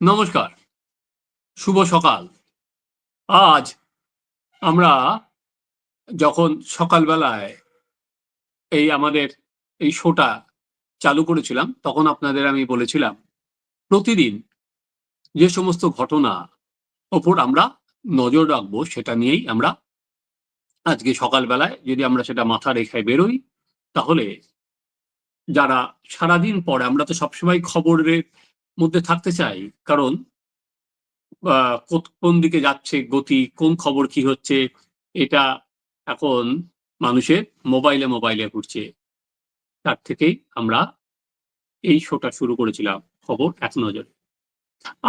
নমস্কার। শুভ সকাল। আজ আমরা যখন সকালবেলায় এই আমাদের এই শোটা চালু করেছিলাম, তখন আপনাদের আমি বলেছিলাম, প্রতিদিন যে সমস্ত ঘটনা ওপর আমরা নজর রাখব, সেটা নিয়েই আমরা আজকে সকালবেলায় যদি আমরা সেটা মাথা রেখায় বেরোই, তাহলে যারা সারাদিন পরে আমরা তো সবসময় খবরের মধ্যে থাকতে চাই। কারণ কোন দিকে যাচ্ছে গতি, কোন খবর কি হচ্ছে, এটা এখন মানুষের মোবাইলে মোবাইলে ঘুরছে। তার থেকেই আমরা এই শোটা শুরু করেছিলাম খবর এক নজরে।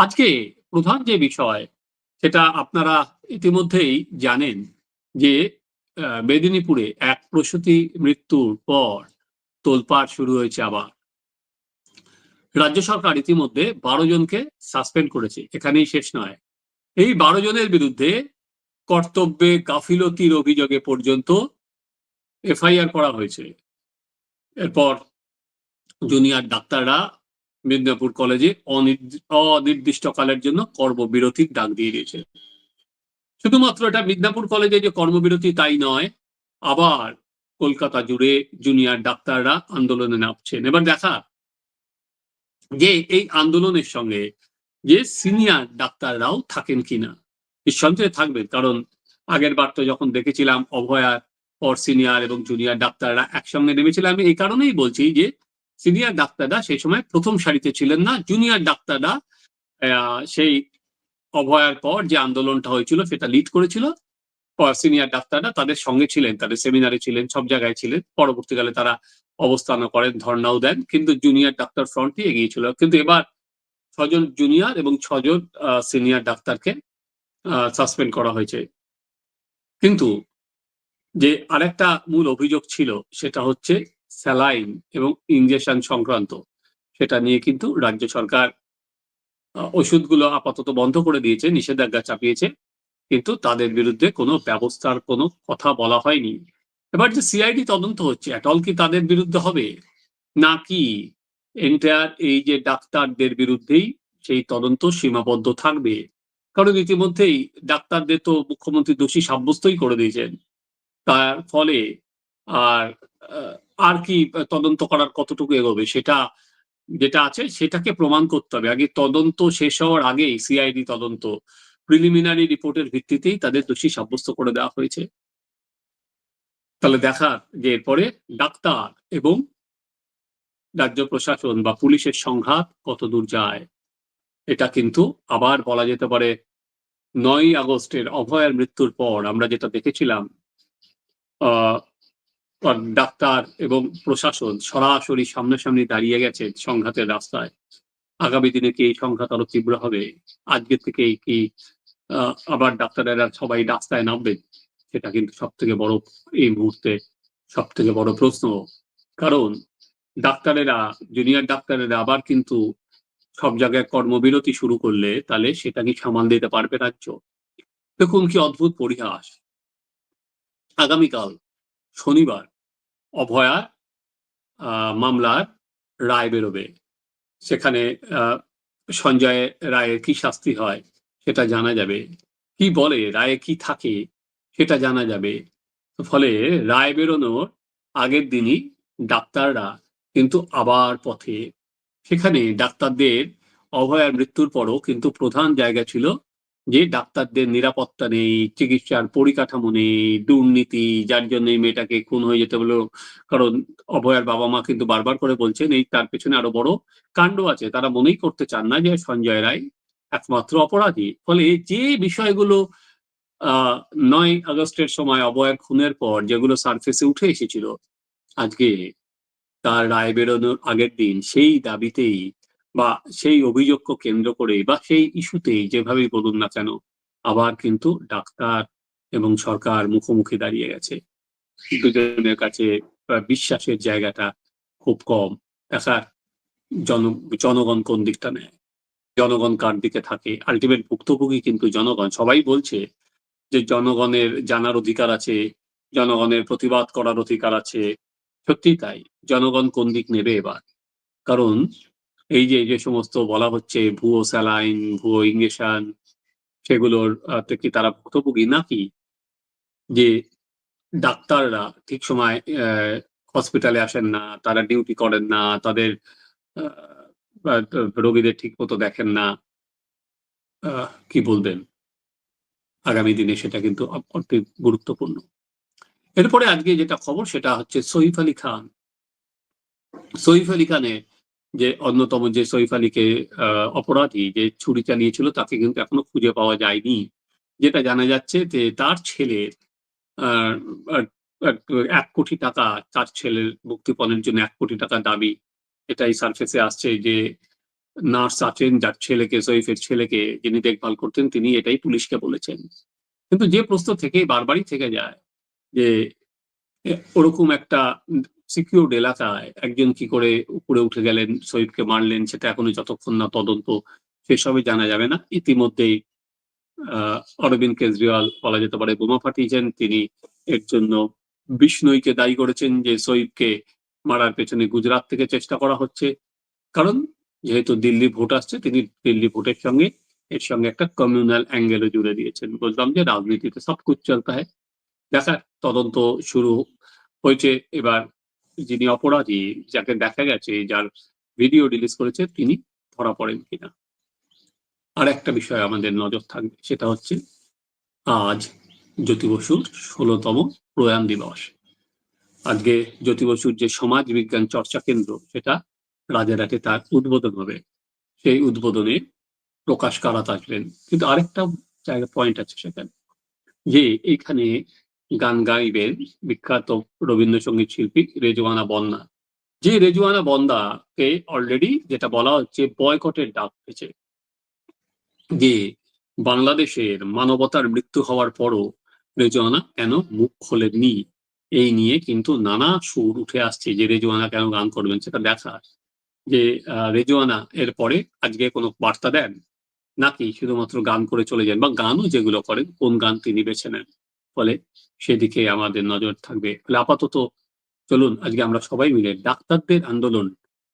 আজকে প্রধান যে বিষয়, সেটা আপনারা ইতিমধ্যেই জানেন যে মেদিনীপুরে এক প্রসূতি মৃত্যুর পর তোলপাড় শুরু হয়েছে আবার। রাজ্য সরকার ইতিমধ্যে বারো জনকে সাসপেন্ড করেছে। এখানেই শেষ নয়। এই বারো জনের বিরুদ্ধে কর্তব্যে গাফিলতির অভিযোগে পর্যন্ত এফআইআর করা হয়েছে। এরপর জুনিয়র ডাক্তাররা মেদিনীপুর কলেজে অনির্দি- অনির্দিষ্টকালের জন্য কর্মবিরতির ডাক দিয়ে দিয়েছে। শুধুমাত্র এটা মিদনাপুর কলেজে যে কর্মবিরতি তাই নয়, আবার কলকাতা জুড়ে জুনিয়র ডাক্তাররা আন্দোলনে নামছেন। এবার দেখা যে এই আন্দোলনের সঙ্গে যে সিনিয়র ডাক্তাররাও থাকেন কিনা, নিঃসন্দেহে থাকবেন। কারণ আগের বার তো যখন দেখেছিলাম অভয়ার পর সিনিয়র এবং জুনিয়র ডাক্তাররা একসঙ্গে নেমেছিল আমি এই কারণেই বলছি যে সিনিয়র ডাক্তাররা সেই সময় প্রথম সারিতে ছিলেন না, জুনিয়র ডাক্তাররা সেই অভয়ার পর যে আন্দোলনটা হয়েছিল সেটা লিড করেছিল। সিনিয়র ডাক্তাররা তাদের সঙ্গে ছিলেন, তাদের সেমিনারে ছিলেন, সব জায়গায় ছিলেন। পরবর্তীকালে তারা অবস্থানও করেন, ধর্নাও দেন। কিন্তু জুনিয়র ডাক্তার ফ্রন্টই এগিয়েছিল কিন্তু এবার ছজন জুনিয়র এবং ছজন সিনিয়র ডাক্তারকে সাসপেন্ড করা হয়েছে। কিন্তু যে আরেকটা মূল অভিযোগ ছিল, সেটা হচ্ছে স্যালাইন এবং ইঞ্জেকশন সংক্রান্ত। সেটা নিয়ে কিন্তু রাজ্য সরকার ওষুধগুলো আপাতত বন্ধ করে দিয়েছে, নিষেধাজ্ঞা চাপিয়েছে। কিন্তু তাদের বিরুদ্ধে কোনো ব্যবস্থার কোনো কথা বলা হয়নি। এবার যে সিআইডি তদন্ত হচ্ছে অ্যাটল কি তাদের বিরুদ্ধে হবে? নাকি এন্টায়ার এই যে ডাক্তারদের বিরুদ্ধেই সেই তদন্ত সীমাবদ্ধ থাকবে? কারণ ইতিমধ্যেই ডাক্তারদের তো মুখ্যমন্ত্রী দোষী সাব্যস্তই করে দিয়েছেন। তার ফলে আর আর কি তদন্ত করার কতটুকু এগোবে সেটা, যেটা আছে সেটাকে প্রমাণ করতে হবে। আগে তদন্ত শেষ হওয়ার আগেই সিআইডি তদন্ত প্রিলিমিনারি রিপোর্টের ভিত্তিতেই তাদের দোষী সাব্যস্ত করে দেওয়া হয়েছে। তাহলে দেখার যে এরপরে ডাক্তার এবং রাজ্য প্রশাসন বা পুলিশের সংঘাত কত দূর যায় এটা কিন্তু আবার বলা যেতে পারে নয় আগস্টের অভয়ার মৃত্যুর পর আমরা যেটা দেখেছিলাম আহ, ডাক্তার এবং প্রশাসন সরাসরি সামনাসামনি দাঁড়িয়ে গেছে সংঘাতের রাস্তায়। আগামী দিনে কি এই সংঘাত আরও তীব্র হবে? আজকে থেকেই কি আবার ডাক্তারেরা সবাই রাস্তায় নামবেন সেটা কিন্তু সব থেকে বড় এই মুহূর্তে সব থেকে বড় প্রশ্ন। কারণ ডাক্তারেরা জুনিয়র ডাক্তারেরা আবার কিন্তু সব জায়গায় কর্মবিরতি শুরু করলে তাহলে সেটা কি সামাল দিতে পারবে রাজ্য? দেখুন কি অদ্ভুত পরিহাস। আগামীকাল শনিবার অভয়া আহ, মামলার রায় বেরোবে। সেখানে সঞ্জয় রায়ের কি শাস্তি হয়? সেটা জানা যাবে। কি বলে, রায়ে কি থাকে, সেটা জানা যাবে। ফলে রায় বেরোনোর আগের দিনই ডাক্তাররা কিন্তু আবার পথে। সেখানে ডাক্তারদের অভয়ার মৃত্যুর পরও কিন্তু প্রধান জায়গা ছিল যে ডাক্তারদের নিরাপত্তা নেই, চিকিৎসার পরিকাঠামো নেই, দুর্নীতি, যার জন্য মেয়েটাকে খুন হয়ে যেতে হলো। কারণ অভয়ার বাবা মা কিন্তু বারবার করে বলছেন, এই তার পেছনে আরও বড় কাণ্ড আছে। তারা মনেই করতে চান না যে সঞ্জয় রায় একমাত্র অপরাধী। ফলে যে বিষয়গুলো নয় আগস্টের সময় অভয়ার খুনের পর যেগুলো সারফেসে উঠে এসেছিল, আজকে তার রায় বেরোনোর আগের দিন সেই দাবিতেই বা সেই অভিযোগকে কেন্দ্র করে বা সেই ইস্যুতেই যেভাবেই বলুন না কেন, আবার কিন্তু ডাক্তার এবং সরকার মুখোমুখি দাঁড়িয়ে গেছে। দুজনের কাছে বিশ্বাসের জায়গাটা খুব কম। দেখার জন, জনগণ কোন দিকটা নেয়? জনগণ কার দিকে থাকে? আলটিমেট ভুক্তভোগী কিন্তু জনগণ। সবাই বলছে যে জনগণের জানার অধিকার আছে, জনগণের প্রতিবাদ করার অধিকার আছে। সত্যি তাই। জনগণ কোন দিক নেবে এবার? কারণ এই যে যে সমস্ত বলা হচ্ছে ভুয়ো স্যালাইন, ভুয়ো ইঞ্জেকশন, সেগুলোর কি তারা ভুক্তভোগী নাকি? যে ডাক্তাররা ঠিক সময় হসপিটালে আসেন না, তারা ডিউটি করেন না, তাদের রোগীদের ঠিক মতো দেখেন না কি বলবেন? আগামী দিনে সেটা কিন্তু অতি গুরুত্বপূর্ণ। এরপরে আজকে যেটা খবর, সেটা হচ্ছে সইফ আলী খান। সইফ আলী খানের যে অন্যতম যে সইফ আলীকে অপরাধী যে ছুরি চালিয়েছিল, তাকে কিন্তু এখনও খুঁজে পাওয়া যায়নি। যেটা জানা যাচ্ছে যে তার ছেলের এক কোটি টাকা তার ছেলের মুক্তিপণের জন্য এক কোটি টাকা দাবি এটাই সার্ফেসে আসছে যে নার্স আছেন, যার ছেলেকে সৈফের ছেলেকে যিনি দেখভাল করতেন, তিনি এটাই পুলিশকে বলেছেন। কিন্তু যে প্রশ্ন থেকে, বারবারই থেকে যায় যে ওরকম একটা সিকিউরড এলাকায় একজন কি করে উপরে উঠে গেলেন সৈফকে মারলেন, সেটা এখনও যতক্ষণ না তদন্ত সেসবই জানা যাবে না। ইতিমধ্যেই অরবিন্দ কেজরিওয়াল বলা যেতে পারে বোমা ফাটিয়েছেন। তিনি এর জন্য বিষ্ণুইকে দায়ী করেছেন যে সৈফকে মারার পেছনে গুজরাট থেকে চেষ্টা করা হচ্ছে। কারণ যেহেতু দিল্লি ভোট আসছে তিনি দিল্লি ভোটের সঙ্গে এর সঙ্গে একটা কমিউনাল অ্যাঙ্গেলও জুড়ে দিয়েছেন। বললাম যে রাজনীতিতে সব কুছ চলতা হয়। দেখা তদন্ত শুরু হয়েছে। এবার যিনি অপরাধী যাকে দেখা গেছে যার ভিডিও রিলিজ করেছে তিনি ধরা পড়েন কিনা। আর একটা বিষয় আমাদের নজর থাকবে সেটা হচ্ছে আজ জ্যোতি বসুর ষোলোতম প্রয়াণ দিবস। আজকে জ্যোতি বসুর যে সমাজ বিজ্ঞান চর্চা কেন্দ্র, সেটা রাজারহাটে তার উদ্বোধন হবে। সেই উদ্বোধনে প্রকাশ কারাত আসবেন। কিন্তু আরেকটা জায়গা পয়েন্ট আছে সেখানে, যে এইখানে গান গাইবেন বিখ্যাত রবীন্দ্রসঙ্গীত শিল্পী রেজওয়ানা বন্যা। যে রেজওয়ানা বন্দাকে অলরেডি যেটা বলা হচ্ছে বয়কটের ডাক পেয়েছে যে বাংলাদেশের মানবতার মৃত্যু হওয়ার পরও রেজওয়ানা কেন মুখ খোলেননি? এই নিয়ে কিন্তু নানা সুর উঠে আসছে যে রেজওয়ানা কেন গান করবেন সেটা দেখার। যে রেজওয়ানা এর পরে আজকে কোনো বার্তা দেন? নাকি শুধুমাত্র গান করে চলে যান বা গানও যেগুলো করেন, কোন গান তিনি বেছে নেন? ফলে সেদিকে আমাদের নজর থাকবে। ফলে আপাতত চলুন, আজকে আমরা সবাই মিলে ডাক্তারদের আন্দোলন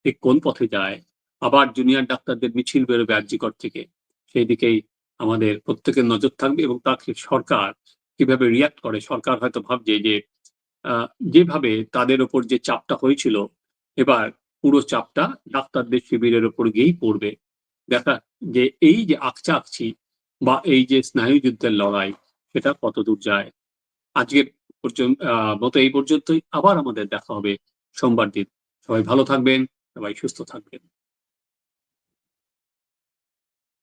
ঠিক কোন পথে যায়, আবার জুনিয়র ডাক্তারদের মিছিল বেরোবে আর্যিকর থেকে সেই দিকেই আমাদের প্রত্যেকের নজর থাকবে এবং তাকে সরকার কীভাবে রিয়াক্ট করে, সরকার হয়তো ভাবছে যে যেভাবে তাদের ওপর যে চাপটা হয়েছিল, এবার পুরো চাপটা ডাক্তারদের শিবিরের ওপর গিয়েই পড়বে। দেখা যে এই যে আকচা আকছি বা এই যে স্নায়ু যুদ্ধের লড়াই সেটা কত দূর যায়? আজকের পর্যন্ত মতো এই পর্যন্তই। আবার আমাদের দেখা হবে সোমবার দিন। সবাই ভালো থাকবেন, সবাই সুস্থ থাকবেন।